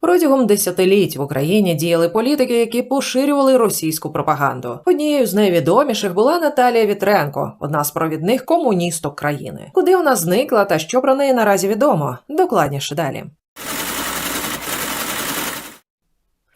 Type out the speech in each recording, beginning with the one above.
Протягом десятиліть в Україні діяли політики, які поширювали російську пропаганду. Однією з найвідоміших була Наталія Вітренко, одна з провідних комуністок країни. Куди вона зникла та що про неї наразі відомо? Докладніше далі.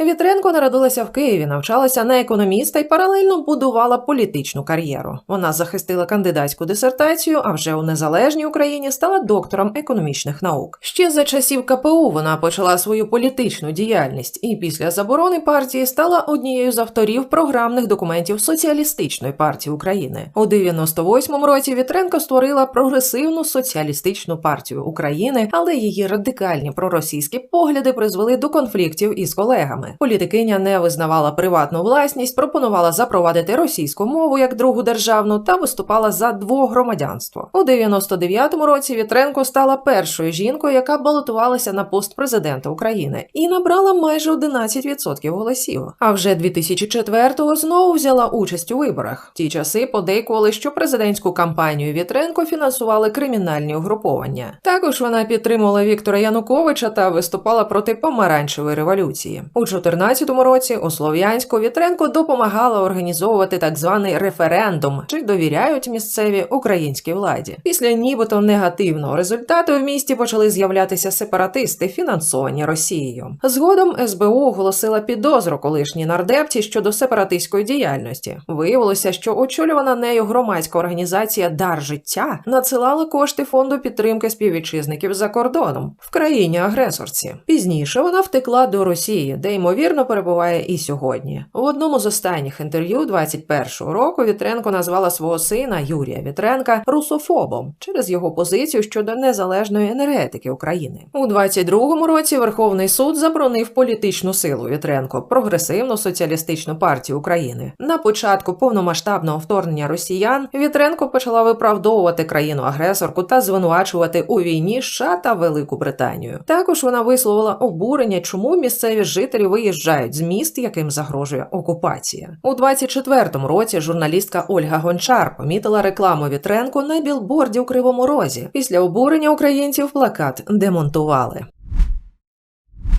Вітренко народилася в Києві, навчалася на економіста і паралельно будувала політичну кар'єру. Вона захистила кандидатську дисертацію, а вже у незалежній Україні стала доктором економічних наук. Ще за часів КПУ вона почала свою політичну діяльність і після заборони партії стала однією з авторів програмних документів Соціалістичної партії України. У 98-му році Вітренко створила прогресивну соціалістичну партію України, але її радикальні проросійські погляди призвели до конфліктів із колегами. Політикиня не визнавала приватну власність, пропонувала запровадити російську мову як другу державну та виступала за двогромадянство. У 99-му році Вітренко стала першою жінкою, яка балотувалася на пост президента України і набрала майже 11% голосів. А вже 2004-го знову взяла участь у виборах. Ті часи подейкували, що президентську кампанію Вітренко фінансували кримінальні угруповання. Також вона підтримувала Віктора Януковича та виступала проти помаранчевої революції. У 2014 році у Слов'янську Вітренко допомагала організовувати так званий референдум, чи довіряють місцеві українській владі. Після нібито негативного результату в місті почали з'являтися сепаратисти, фінансовані Росією. Згодом СБУ оголосила підозру колишній нардепці щодо сепаратистської діяльності. Виявилося, що очолювана нею громадська організація Дар життя надсилала кошти фонду підтримки співвітчизників за кордоном в країні агресорці. Пізніше вона втекла до Росії, де ймовірно перебуває і сьогодні. У одному з останніх інтерв'ю 21-го року Вітренко назвала свого сина Юрія Вітренка русофобом через його позицію щодо незалежної енергетики України. У 22-му році Верховний суд заборонив політичну силу Вітренко прогресивну соціалістичну партію України. На початку повномасштабного вторгнення росіян Вітренко почала виправдовувати країну агресорку та звинувачувати у війні США та Велику Британію. Також вона висловила обурення, чому місцеві жителі виїжджають з міст, яким загрожує окупація. У 24-му році журналістка Ольга Гончар помітила рекламу Вітренко на білборді у Кривому Розі. Після обурення українців плакат демонтували.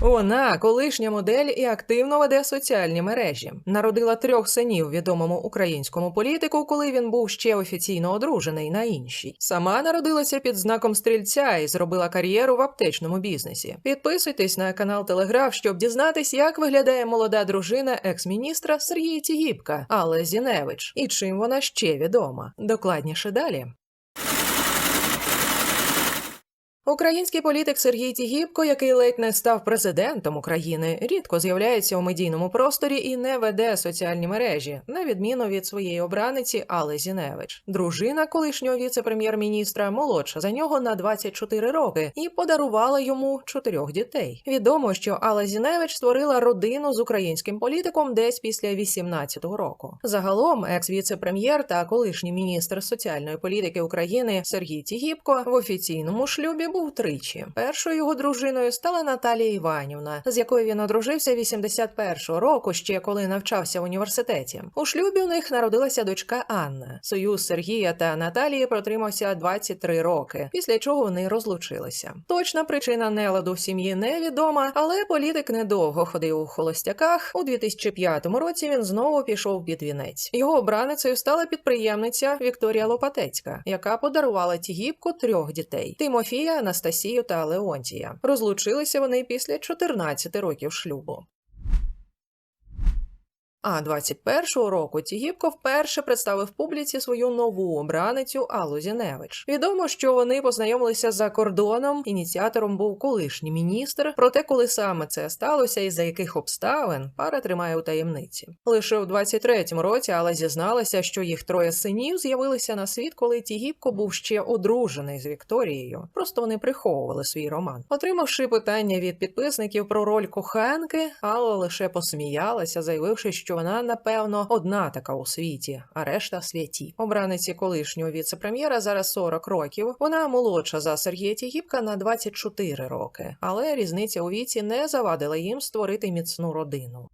Вона колишня модель і активно веде соціальні мережі. Народила трьох синів відомому українському політику, коли він був ще офіційно одружений на іншій. Сама народилася під знаком стрільця і зробила кар'єру в аптечному бізнесі. Підписуйтесь на канал Телеграф, щоб дізнатись, як виглядає молода дружина екс-міністра Сергія Тігіпка, Алла Зіневич, і чим вона ще відома. Докладніше далі. Український політик Сергій Тігіпко, який ледь не став президентом України, рідко з'являється у медійному просторі і не веде соціальні мережі, на відміну від своєї обраниці Алли Зіневич. Дружина колишнього віце-прем'єр-міністра молодша за нього на 24 роки і подарувала йому чотирьох дітей. Відомо, що Алла Зіневич створила родину з українським політиком десь після 18-го року. Загалом, екс-віце-прем'єр та колишній міністр соціальної політики України Сергій Тігіпко в офіційному шлюбі був тричі. Першою його дружиною стала Наталія Іванівна, з якою він одружився 81-го року, ще коли навчався в університеті. У шлюбі у них народилася дочка Анна. Союз Сергія та Наталії протримався 23 роки, після чого вони розлучилися. Точна причина неладу в сім'ї невідома, але політик недовго ходив у холостяках. У 2005 році він знову пішов під вінець. Його обраницею стала підприємниця Вікторія Лопатецька, яка подарувала Тігіпку трьох дітей: Тимофія. Анастасію та Леонтія. Розлучилися вони після 14 років шлюбу. А 21-го року Тігіпко вперше представив публіці свою нову обраницю Аллу Зіневич. Відомо, що вони познайомилися за кордоном. Ініціатором був колишній міністр. Проте, коли саме це сталося і за яких обставин пара тримає у таємниці. Лише у 23-му році Алла зізналася, що їх троє синів з'явилися на світ, коли Тігіпко був ще одружений з Вікторією. Просто вони приховували свій роман. Отримавши питання від підписників про роль коханки, Алла лише посміялася, заявивши, що вона напевно одна така у світі, а решта святі. Обраниці колишнього віце-прем'єра зараз 40 років. Вона молодша за Сергія Тігіпка на 24 роки, але різниця у віці не завадила їм створити міцну родину.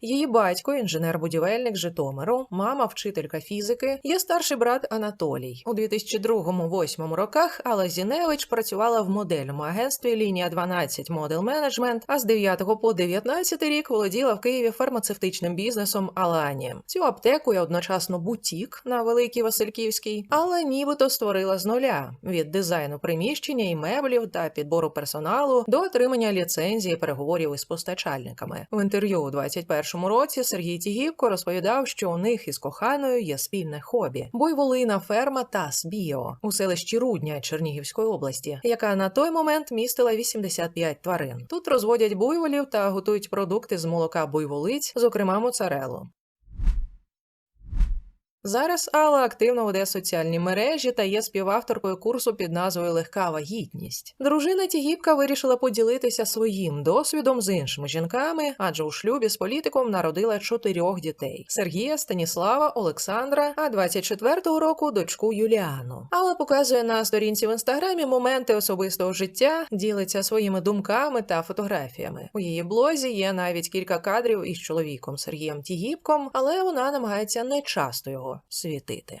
Її батько, інженер-будівельник Житомиру, мама вчителька фізики, є старший брат Анатолій. У 2002-2008 роках Алла Зіневич працювала в модельному агентстві Лінія 12 Model Management, а з 9 по 19 рік володіла в Києві фармацевтичним бізнесом Алані. Цю аптеку і одночасно бутік на Великій Васильківській, але нібито створила з нуля від дизайну приміщення і меблів та підбору персоналу до отримання ліцензії переговорів із постачальниками. В інтерв'ю у 21-му році Сергій Тігівко розповідав, що у них із коханою є спільне хобі буйволина ферма Тас Біо у селищі Рудня Чернігівської області, яка на той момент містила 85 тварин. Тут розводять буйволів та готують продукти з молока буйволиць, зокрема моцарелу. Зараз Алла активно веде соціальні мережі та є співавторкою курсу під назвою Легка вагітність. Дружина Тігіпка вирішила поділитися своїм досвідом з іншими жінками, адже у шлюбі з політиком народила чотирьох дітей: Сергія, Станіслава, Олександра, а 24-го року дочку Юліану. Алла показує на сторінці в інстаграмі моменти особистого життя, ділиться своїми думками та фотографіями. У її блозі є навіть кілька кадрів із чоловіком Сергієм Тігіпком, але вона намагається не часто його світити.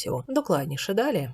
Докладніше далі.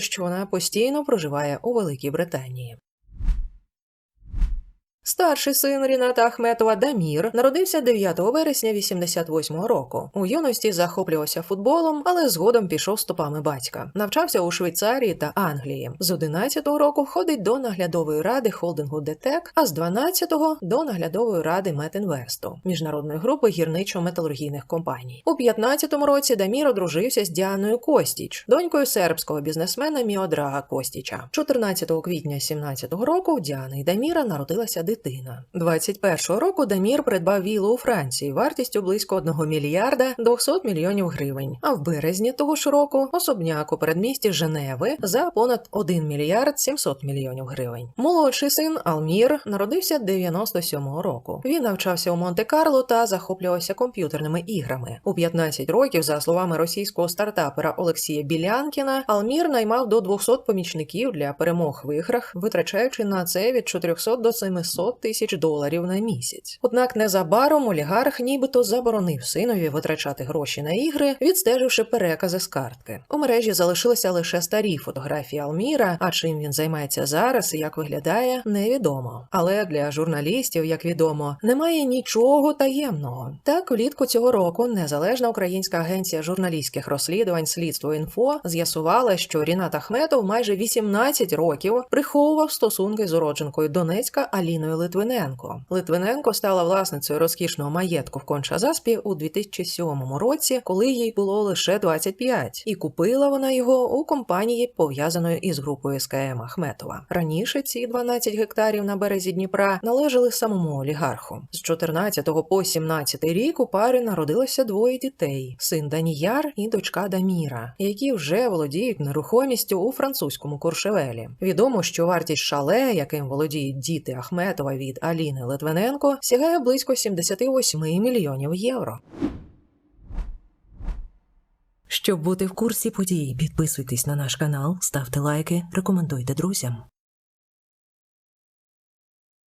що вона постійно проживає у Великій Британії. Старший син Ріната Ахметова Дамір народився 9 вересня 88-го року. У юності захоплювався футболом, але згодом пішов стопами батька. Навчався у Швейцарії та Англії. З 11-го року входить до наглядової ради холдингу ДТЕК, а з 12-го – до наглядової ради Метінвесту міжнародної групи гірничо-металургійних компаній. У 15-му році Дамір одружився з Діаною Костіч, донькою сербського бізнесмена Міодрага Костіча. 14 квітня 17-го року у Діани і Даміра народилася дитина. 21-го року Дамір придбав вілу у Франції вартістю близько 1 мільярда 200 мільйонів гривень. А в березні того ж року особняк у передмісті Женеви за понад 1 мільярд 700 мільйонів гривень. Молодший син Алмір народився 97-го року. Він навчався у Монте-Карло та захоплювався комп'ютерними іграми. У 15 років, за словами російського стартапера Олексія Білянкіна, Алмір наймав до 200 помічників для перемог в іграх, витрачаючи на це від 400 до 700 тисяч доларів на місяць. Однак незабаром олігарх нібито заборонив синові витрачати гроші на ігри, відстеживши перекази з картки. У мережі залишилися лише старі фотографії Алміра. А чим він займається зараз і як виглядає, невідомо. Але для журналістів, як відомо, немає нічого таємного. Так, влітку цього року незалежна українська агенція журналістських розслідувань слідство інфо з'ясувала, що Рінат Ахметов майже 18 років приховував стосунки з уродженкою Донецька Аліною Литвиненко. Литвиненко стала власницею розкішного маєтку в Конча-Заспі у 2007 році, коли їй було лише 25, і купила вона його у компанії, пов'язаної із групою СКМ Ахметова. Раніше ці 12 гектарів на березі Дніпра належали самому олігарху. З 14 по 17 рік у пари народилося двоє дітей: син Даніяр і дочка Даміра, які вже володіють нерухомістю у французькому Куршевелі. Відомо, що вартість шале, яким володіють діти Ахметова, жертва від Аліни Литвиненко сягає близько 78 мільйонів євро. Щоб бути в курсі подій, підписуйтесь на наш канал, ставте лайки, рекомендуйте друзям.